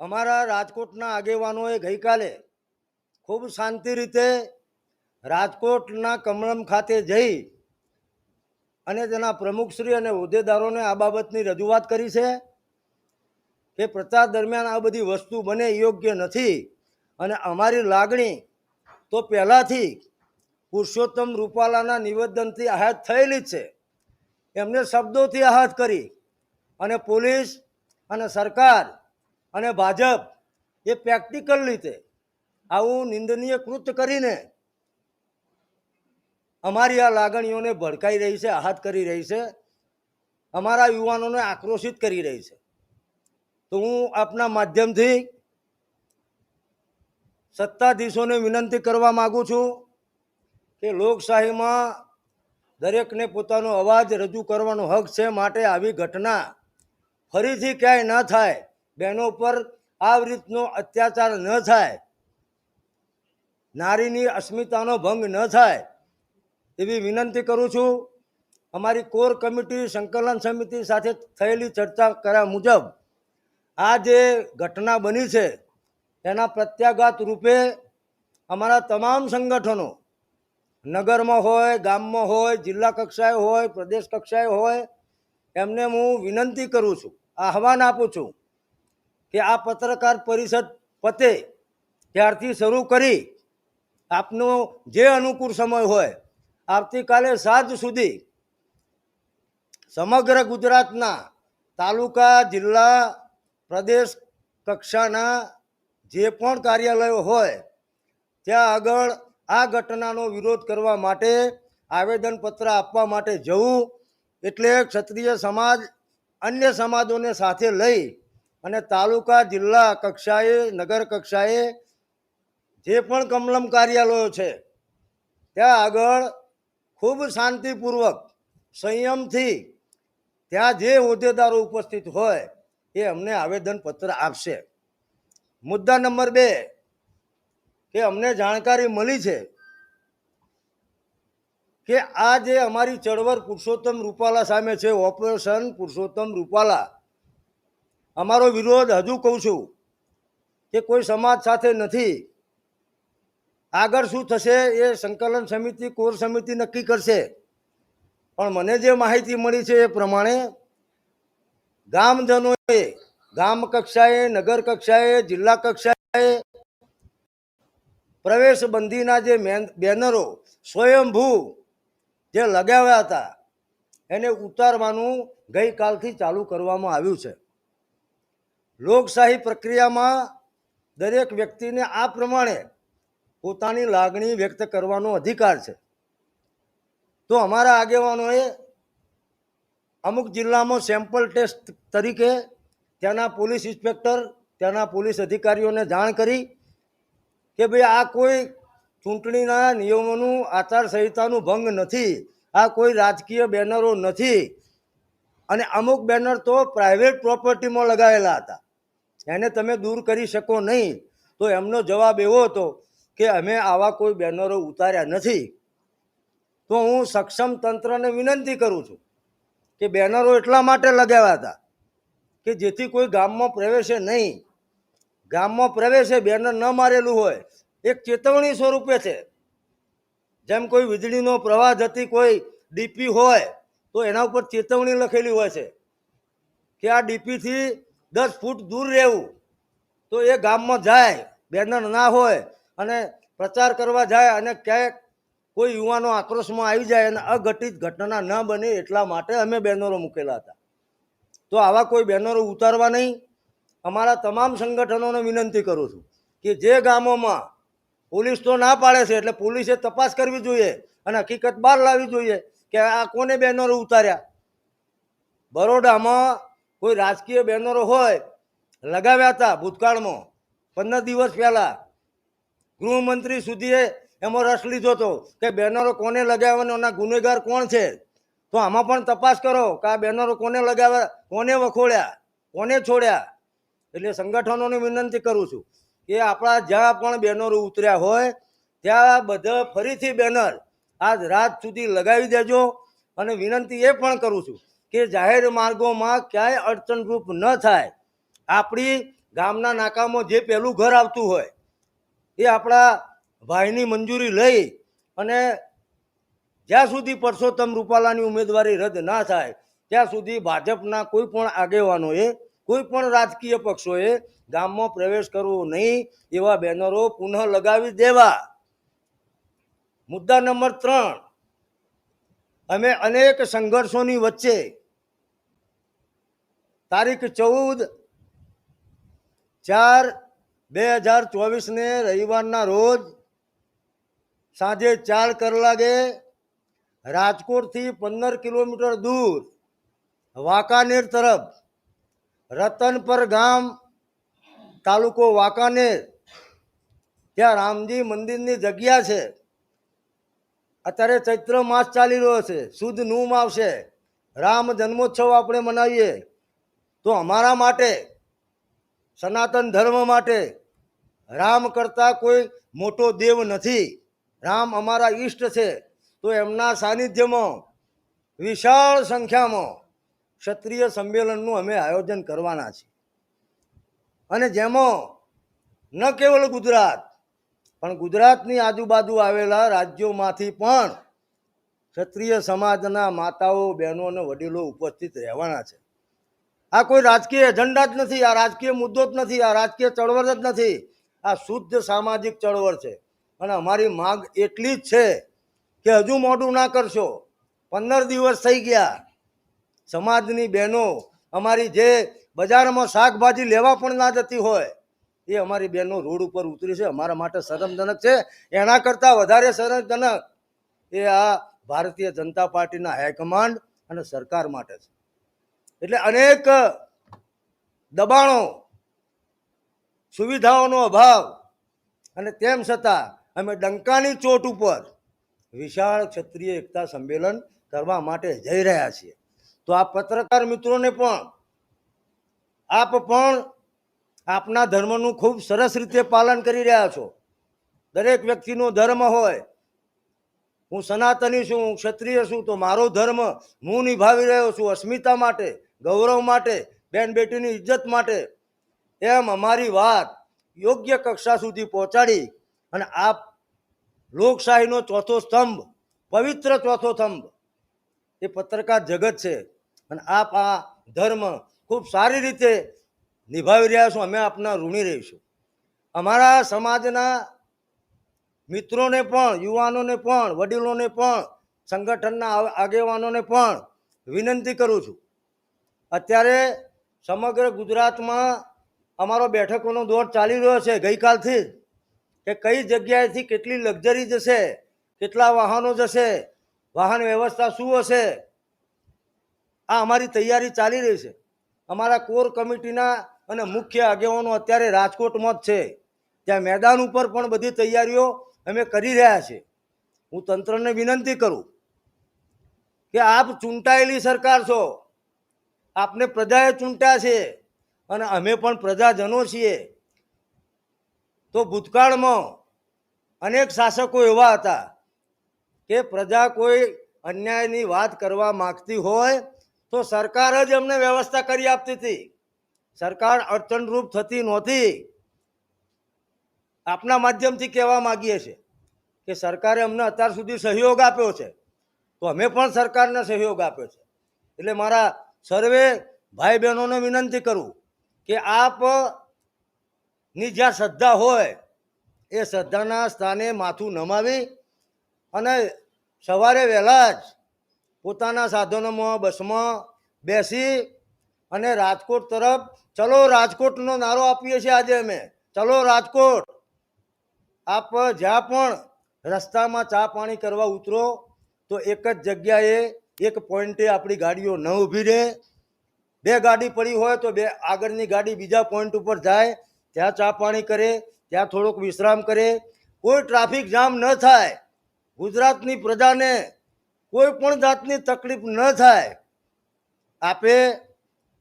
અમારા રાજકોટના આગેવાનોએ ગઈકાલે ખૂબ શાંતિ રીતે રાજકોટના કમળમ ખાતે જઈ અને તેના પ્રમુખશ્રી અને હોદ્દેદારોને આ બાબતની રજૂઆત કરી છે કે પ્રચાર દરમિયાન આ બધી વસ્તુ બને યોગ્ય નથી અને અમારી લાગણી તો પહેલાંથી પુરુષોત્તમ રૂપાલાના નિવેદનથી આહત થયેલી જ છે. એમને શબ્દોથી આહત કરી અને પોલીસ અને સરકાર અને ભાજપ એ પ્રેક્ટિકલ રીતે આવું નિંદનીય કૃત્ય કરીને અમારી આ લાગણીઓને ભડકાઈ રહી છે, આહત કરી રહી છે, અમારા યુવાનોને આક્રોશિત કરી રહી છે. તો હું આપના માધ્યમથી સત્તાધીશોને વિનંતી કરવા માગું છું કે લોકશાહીમાં દરેકને પોતાનો અવાજ રજૂ કરવાનો હક છે માટે આવી ઘટના ફરીથી ક્યાંય ન થાય બહેનો પર આ રીતનો અત્યાચાર ન થાય. નારીની અસ્મિતાનો ભંગ ન થાય. એવી વિનંતી કરું છું, અમારી કોર કમિટી સંકલન સમિતિ સાથે થયેલી ચર્ચા કર્યા મુજબ, આ જે ઘટના બની છે, એના પ્રત્યાઘાત રૂપે અમારા તમામ સંગઠનો, નગરમાં હોય, ગામમાં હોય, જિલ્લા કક્ષાએ હોય, પ્રદેશ કક્ષાએ હોય, એમને હું વિનંતી કરું છું, આહવાન આપું છું કે આ પત્રકાર પરિષદ પતે ત્યારથી શરૂ કરી આપનો જે અનુકૂળ સમય હોય, આવતીકાલે સાંજ સુધી સમગ્ર ગુજરાતના તાલુકા, જિલ્લા, પ્રદેશ કક્ષાના જે પણ કાર્યાલયો હોય, ત્યાં આગળ આ ઘટનાનો વિરોધ કરવા માટે આવેદનપત્ર આપવા માટે જવું એટલે ક્ષત્રિય સમાજ અન્ય સમાજોને સાથે લઈ અને તાલુકા, જિલ્લા કક્ષાએ, નગર કક્ષાએ જે પણ કમલમ કાર્યાલયો છે, ત્યાં આગળ ખૂબ શાંતિપૂર્વક, સંયમથી ત્યાં જે હોદ્દેદારો ઉપસ્થિત હોય, એ અમને આવેદનપત્ર આપશે. મુદ્દા નંબર બે, કે અમને જાણકારી મળી છે કે આ જે અમારી ચળવળ પુરુષોત્તમ રૂપાલા સામે છે, ઓપરેશન પુરુષોત્તમ રૂપાલા અમારો વિરોધ હજુ કહું છું કે કોઈ સમાજ સાથે નથી. આગળ શું થશે એ સંકલન સમિતિ, કોર સમિતિ નક્કી કરશે. પણ મને જે માહિતી મળી છે એ પ્રમાણે ગામજનોએ, ગામ કક્ષાએ, નગર કક્ષાએ, જિલ્લા કક્ષાએ પ્રવેશ બંધીના જે બેનરો સ્વયંભૂ જે લગાવ્યા હતા, એને ઉતારવાનું ગઈકાલથી ચાલુ કરવામાં આવ્યું છે. લોકશાહી પ્રક્રિયામાં દરેક વ્યક્તિને આ પ્રમાણે પોતાની લાગણી વ્યક્ત કરવાનો અધિકાર છે. તો અમારા આગેવાનોએ અમુક જિલ્લામાં સેમ્પલ ટેસ્ટ તરીકે ત્યાંના પોલીસ ઇન્સ્પેક્ટર, ત્યાંના પોલીસ અધિકારીઓને જાણ કરી કે ભાઈ આ કોઈ ચૂંટણીના નિયમોનું આચારસંહિતાનું ભંગ નથી, આ કોઈ રાજકીય બેનરો નથી. અને અમુક બેનર તો પ્રાઇવેટ પ્રોપર્ટીમાં લગાવેલા હતા. એને તમે દૂર કરી શકો નહીં. તો એમનો જવાબ એવો હતો કે અમે આવા કોઈ બેનરો ઉતાર્યા નથી. તો હું સક્ષમ તંત્રને વિનંતી કરું છું કે બેનરો એટલા માટે લગાવ્યા હતા કે જેથી કોઈ ગામમાં પ્રવેશે નહીં. ગામમાં પ્રવેશે, બેનર ન મારેલું હોય. એક ચેતવણી સ્વરૂપે છે. જેમ કોઈ વીજળીનો પ્રવાહ જતી કોઈ ડીપી હોય, તો એના ઉપર ચેતવણી લખેલી હોય છે કે આ ડીપીથી દસ ફૂટ દૂર રહેવું. તો એ ગામમાં જાય, બેનર ના હોય અને પ્રચાર કરવા જાય અને ક્યાંક કોઈ યુવાનો આક્રોશમાં આવી જાય અને અઘટિત ઘટના ન બને એટલા માટે અમે બેનરો મૂકેલા હતા. તો આવા કોઈ બેનરો ઉતારવા નહીં. અમારા તમામ સંગઠનોને વિનંતી કરું છું કે જે ગામોમાં પોલીસ તો ના પાડે છે, એટલે પોલીસે તપાસ કરવી જોઈએ અને હકીકત બહાર લાવવી જોઈએ કે આ કોને બેનરો ઉતાર્યા. બરોડામાં કોઈ રાજકીય બેનરો હોય, લગાવ્યા હતા ભૂતકાળમાં, પંદર દિવસ પહેલાં. ગૃહમંત્રી સુધીએ એમાં રસ લીધો હતો કે બેનરો કોને લગાવ્યા એના ગુનેગાર કોણ છે? તો આમાં પણ તપાસ કરો કે આ બેનરો કોને લગાવ્યા, કોને વખોડ્યા, કોને છોડ્યા? એટલે સંગઠનોને વિનંતી કરું છું કે આપણા જ્યાં પણ બેનરો ઉતર્યા હોય, ત્યાં બધા ફરીથી બેનર આજ રાત સુધી લગાવી દેજો અને વિનંતી એ પણ કરું છું કે જાહેર માર્ગોમાં ક્યાંય અડચણરૂપ ન થાય. આપણી ગામના નાકામાં જે પહેલું ઘર આવતું હોય, એ આપણા ભાઈની મંજૂરી લઈ અને જ્યાં સુધી પરસોત્તમ રૂપાલાની ઉમેદવારી રદ ના થાય, ત્યાં સુધી ભાજપના કોઈ પણ આગેવાનોએ, કોઈ પણ રાજકીય પક્ષોએ ગામમાં પ્રવેશ કરવો નહીં, એવા બેનરો પુનઃ લગાવી દેવા. મુદ્દા નંબર ત્રણ. અમે અનેક સંઘર્ષોની વચ્ચે તારીખ ચૌદ ચાર બે હજાર ચોવીસને રવિવારના રોજ સાંજે ચાર કલાકે રાજકોટથી પંદર કિલોમીટર દૂર વાંકાનેર તરફ રતનપર ગામ તાલુકો વાંકાનેર, ત્યાં રામજી મંદિરની જગ્યા છે. અત્યારે ચૈત્ર માસ ચાલી રહ્યો છે. સુદ નૂમ આવશે. રામ જન્મોત્સવ આપણે મનાવીએ. તો અમારા માટે, સનાતન ધર્મ માટે રામ કરતાં કોઈ મોટો દેવ નથી. રામ અમારા ઈષ્ટ છે. તો એમના સાનિધ્યમાં વિશાળ સંખ્યામાં ક્ષત્રિય સંમેલનનું અમે આયોજન કરવાના છીએ. અને જેમાં ન કેવલ ગુજરાત, પણ ગુજરાતની આજુબાજુ આવેલા રાજ્યોમાંથી પણ ક્ષત્રિય સમાજના માતાઓ, બહેનો અને વડીલો ઉપસ્થિત રહેવાના છે. આ કોઈ રાજકીય એજન્ડા જ નથી, આ રાજકીય મુદ્દો જ નથી, આ રાજકીય ચળવળ જ નથી. આ શુદ્ધ સામાજિક ચળવળ છે. અને અમારી માંગ એટલી જ છે કે હજુ મોડું ના કરશો. પંદર દિવસ થઈ ગયા. સમાજની બહેનો અમારી જે બજારમાં શાકભાજી લેવા પણ ના જતી હોય, એ અમારી બહેનો રોડ ઉપર ઉતરી છે. અમારા માટે શરમજનક છે. એના કરતાં વધારે શરમજનક એ આ ભારતીય જનતા પાર્ટીના હાઈકમાન્ડ અને સરકાર માટે છે. એટલે અનેક દબાણો, સુવિધાઓનો અભાવ અને તેમ છતાં અમે ડંકાની ચોટ ઉપર વિશાળ ક્ષત્રિય એકતા સંમેલન કરવા માટે જઈ રહ્યા છીએ. તો આ પત્રકાર મિત્રોને પણ, આપ પણ આપના ધર્મનું ખૂબ સરસ રીતે પાલન કરી રહ્યા છો. દરેક વ્યક્તિનો ધર્મ હોય. હું સનાતની છું, હું ક્ષત્રિય છું, તો મારો ધર્મ હું નિભાવી રહ્યો છું અસ્મિતા માટે. ગૌરવ માટે, બેન બેટીની ઇજ્જત માટે એમ અમારી વાત યોગ્ય કક્ષા સુધી પહોંચાડી અને આપ લોકશાહીનો ચોથો સ્તંભ, પવિત્ર ચોથો સ્તંભ, એ પત્રકાર જગત છે. અને આપ આ ધર્મ ખૂબ સારી રીતે નિભાવી રહ્યા છો, અમે આપના ઋણી રહીશું. અમારા સમાજના મિત્રોને પણ, યુવાનોને પણ, વડીલોને પણ, સંગઠનના આગેવાનોને પણ વિનંતી કરું છું અત્યારે સમગ્ર ગુજરાતમાં અમારો બેઠકોનો દોર ચાલી રહ્યો છે ગઈકાલથી કે કઈ જગ્યાએથી કેટલી લક્ઝરી જશે, કેટલા વાહનો જશે, વાહન વ્યવસ્થા શું હશે, આ અમારી તૈયારી ચાલી રહી છે. અમારા કોર કમિટીના અને મુખ્ય આગેવાનો અત્યારે રાજકોટમાં જ છે. ત્યાં મેદાન ઉપર પણ બધી તૈયારીઓ અમે કરી રહ્યા છીએ. હું તંત્રને વિનંતી કરું કે આપ ચૂંટાયેલી સરકાર છો આપને પ્રજાએ ચૂંટ્યા છે અને અમે પણ પ્રજાજનો છીએ. તો ભૂતકાળમાં અનેક શાસકો એવા હતા કે પ્રજા કોઈ અન્યાયની વાત કરવા માગતી હોય તો સરકાર જ એમને વ્યવસ્થા કરી આપતી હતી. સરકાર અડચણરૂપ થતી નહોતી. આપના માધ્યમથી કહેવા માગીએ છીએ કે સરકારે અમને અત્યાર સુધી સહયોગ આપ્યો છે. તો અમે પણ સરકારને સહયોગ આપ્યો છે. એટલે મારા સર્વે ભાઈ બહેનોને વિનંતી કરું કે આપની જ્યાં શ્રદ્ધા હોય, એ શ્રદ્ધાના સ્થાને માથું નમાવી અને સવારે વહેલા જ પોતાના સાધનોમાં, બસમાં બેસી અને રાજકોટ તરફ, ચલો રાજકોટનો નારો આપીએ છીએ આજે અમે. ચલો રાજકોટ. આપ જ્યાં પણ રસ્તામાં ચા પાણી કરવા ઉતરો, તો એક જ જગ્યાએ એક પોઈન્ટે આપણી ગાડીઓ ન ઊભી રહે. બે ગાડી પડી હોય તો બે આગળની ગાડી બીજા પોઈન્ટ ઉપર જાય, ત્યાં ચા પાણી કરે, ત્યાં થોડોક વિશ્રામ કરે. કોઈ ટ્રાફિક જામ ન થાય, ગુજરાતની પ્રજાને કોઈ પણ જાતની તકલીફ ન થાય. આપે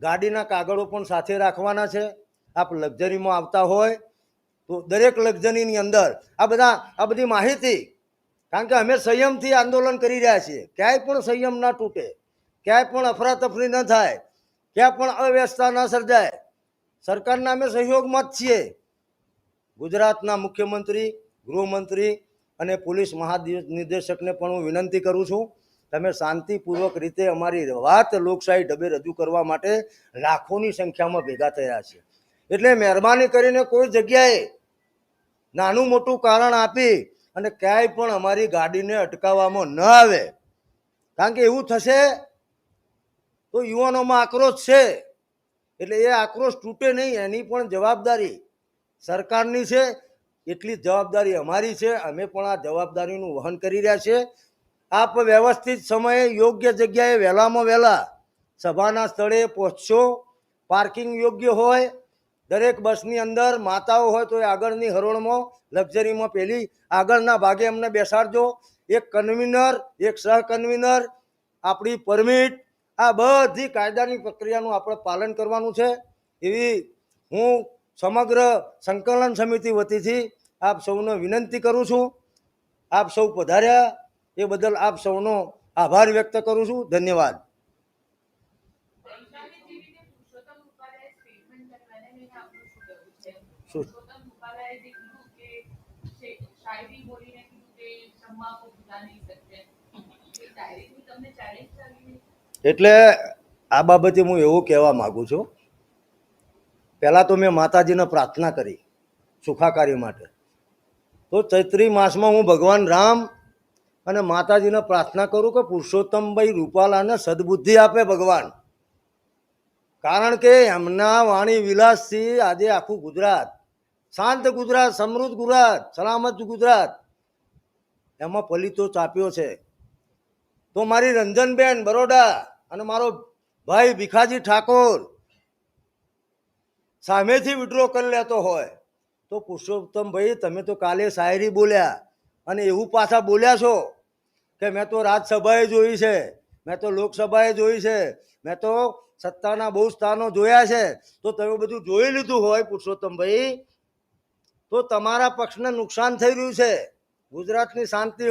ગાડીના કાગળો પણ સાથે રાખવાના છે. આપ લક્ઝરીમાં આવતા હોય તો દરેક લક્ઝરીની અંદર આ બધા, આ બધી માહિતી કારણ કે અમે સંયમથી આંદોલન કરી રહ્યા છીએ. ક્યાંય પણ સંયમ ના તૂટે, ક્યાંય પણ અફરાતફરી ન થાય, ક્યાં પણ અવ્યવસ્થા ન સર્જાય, સરકારના અમે સહયોગમાં જ છીએ. ગુજરાતના મુખ્યમંત્રી, ગૃહમંત્રી અને પોલીસ મહાનિર્દેશકને પણ હું વિનંતી કરું છું, તમે શાંતિપૂર્વક રીતે અમારી વાત લોકશાહી ઢબે રજૂ કરવા માટે લાખોની સંખ્યામાં ભેગા થયા છે. એટલે મહેરબાની કરીને કોઈ જગ્યાએ નાનું મોટું કારણ આપી અને ક્યાંય પણ અમારી ગાડીને અટકાવવામાં ન આવે. કારણ કે એવું થશે, તો યુવાનોમાં આક્રોશ છે. એટલે એ આક્રોશ તૂટે નહીં, એની પણ જવાબદારી સરકારની છે. એટલી જવાબદારી અમારી છે. અમે પણ આ જવાબદારીનું વહન કરી રહ્યા છીએ. આપ વ્યવસ્થિત સમયે યોગ્ય જગ્યાએ વહેલામાં વહેલા સભાના સ્થળે પહોંચશો. પાર્કિંગ યોગ્ય હોય દરેક બસની અંદર માતાઓ હોય તો એ આગળની હરોળમાં, લક્ઝરીમાં પહેલી આગળના ભાગે અમને બેસાડજો. એક કન્વીનર, એક સહ કન્વીનર, આપણી પરમિટ, આ બધી કાયદાની પ્રક્રિયાનું આપણે પાલન કરવાનું છે. એવી હું સમગ્ર સંકલન સમિતિ વતીથી આપ સૌને વિનંતી કરું છું. આપ સૌ પધાર્યા. એ બદલ આપ સૌનો આભાર વ્યક્ત કરું છું. ધન્યવાદ ગઈકાલે જે રીતે પુરુષોત્તમ રૂપાલાએ સ્ટેટમેન્ટ કરવાને લઈને આપનું શું કહેવું છે? શું? પુરુષોત્તમ રૂપાલાએ જે કીધું કે શે- શાયરી બોલીને કીધું કે તમાકુ ભૂલા નહીં શકશે. એ directly તમને challenge કરી? એટલે આ બાબતે હું એવું કહેવા માગું છું. પહેલાં તો મેં માતાજીને પ્રાર્થના કરી સુખાકારી માટે. તો ચૈત્રી માસમાં હું ભગવાન રામ અને માતાજીને પ્રાર્થના કરું કે પુરુષોત્તમભાઈ રૂપાલાને સદબુદ્ધિ આપે ભગવાન. કારણ કે એમના વાણી વિલાસથી આજે આખું ગુજરાત, શાંત ગુજરાત, સમૃદ્ધ ગુજરાત, સલામત ગુજરાત, એમાં પલિતો ચાપ્યો છે. તો મારી રંજનબેન બરોડા અને મારો ભાઈ ભીખાજી ઠાકોર સામેથી વિડ્રો કરી લેતો હોય, તો પુરુષોત્તમભાઈ, તમે તો કાલે શાયરી બોલ્યા અને એવું પાછા બોલ્યા છો કે મેં તો રાજ્યસભાએ જોઈ છે, મેં તો લોકસભાએ જોઈ છે, મેં તો સત્તાના બહુ સ્થાનો જોયા છે, તો તમે બધું જોઈ લીધું હોય પુરુષોત્તમભાઈ. તો તમારા પક્ષને નુકસાન થઈ રહ્યું છે. ગુજરાતની શાંતિ